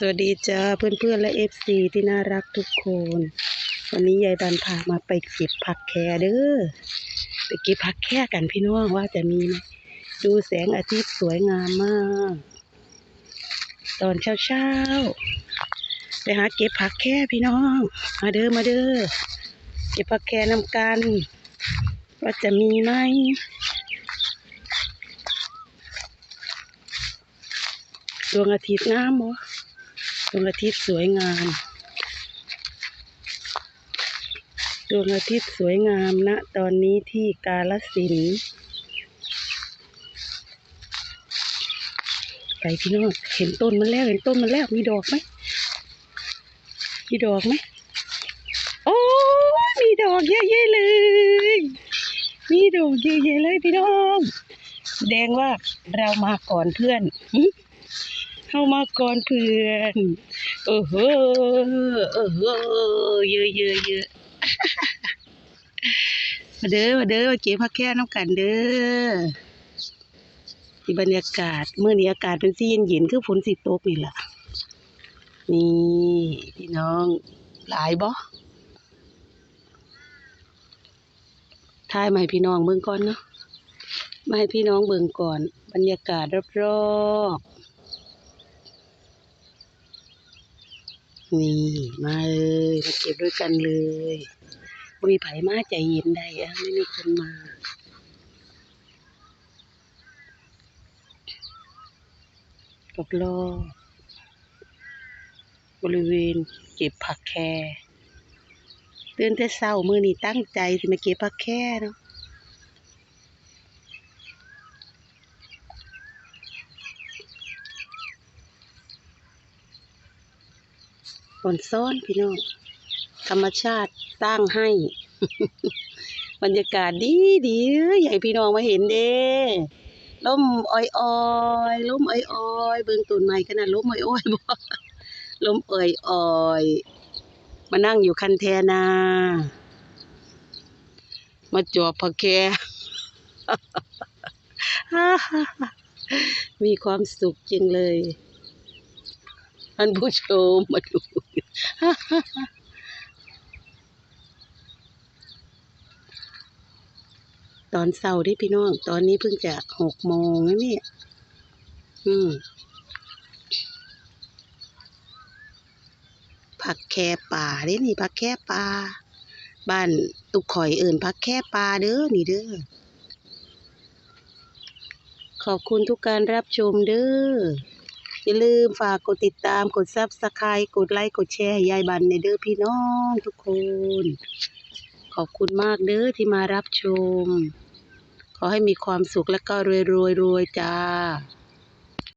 สวัสดีจ้าเพื่อนๆและเอฟซีที่น่ารักทุกคน วันนี้ยายบันพามาไปเก็บผักแคเด้อไปเก็บผักแค่กันพี่น้องว่าจะมีไหมดูแสงอาทิตย์สวยงามมาก ตอนเช้าๆไปหาเก็บผักแค่พี่น้อง มาเด้อมาเด้อเก็บผักแค่นำกัน ว่าจะมีไหมดวงอาทิตย์งามบ่ ดวงอาทิตย์สวยงาม ดวงอาทิตย์สวยงามณตอนนี้ที่กาลสินไปพี่น้องเห็นต้นมันแล้วเห็นต้นมันแล้วมีดอกไหมมีดอกไหมโอ้มีดอกเยอะแยะเลย มีดอกเยอะแยะเลยพี่น้องแสดงว่าเรามาก่อนเพื่อน เข้ามาก่อนเพื่อนโอ้โหโอ้โหเยอะเยอะเยอะมาเด้อมาเด้อมาเก็บผักแค่น้ำกันเด้อที่บรรยากาศเมื่อนี้อากาศเป็นสีเย็นๆคือฝนสิตกนี่แหละนี่พี่น้องหลายบ่ทายมาให้พี่น้องเบิ่งก่อนเนาะมาให้พี่น้องเบิ่งก่อน บรรยากาศรอบๆ นี่มาเลยมาเก็บด้วยกันเลยมีไผ่มาใจเย็นได้อะไม่มีคนมากับรอบบริเวณเก็บผักแคตื่นแต่เช้ามือนี้ตั้งใจสิมาเก็บผักแคเนาะ ฝนซ้อนพี่น้อง ธรรมชาติสร้างให้ บรรยากาศดีดีอยากให้พี่น้องมาเห็นเด้ล่มอ้อยอ้อยล่มอ้อยอ้อยเบิ่งต้นไม้ขนาดล่มอ้อยอ้อยบ่ล่มอ้อยอ้อยมานั่งอยู่คันแทนา มาจอบผักแคมีความสุขจริงเลย ท่านผู้ชมมาดูตอนเช้าเดิพี่น้อง ตอนนี้เพิ่งจะหกโมงแล้วเนี่ย อืม ผักแค่ป่าเด้นี่ผักแค่ป่า บ้านตุกข่อยเอิ่นผักแค่ป่าเด้อนี่เด้อ ขอบคุณทุกการรับชมเด้อ อย่าลืมฝากกดติดตามกดซับสไครต์กดไลค์กดแชร์ให้ยายบันในเด้อพี่น้องทุกคน ขอบคุณมากเด้อที่มารับชม ขอให้มีความสุขและก็รวยรวยรวยจ้า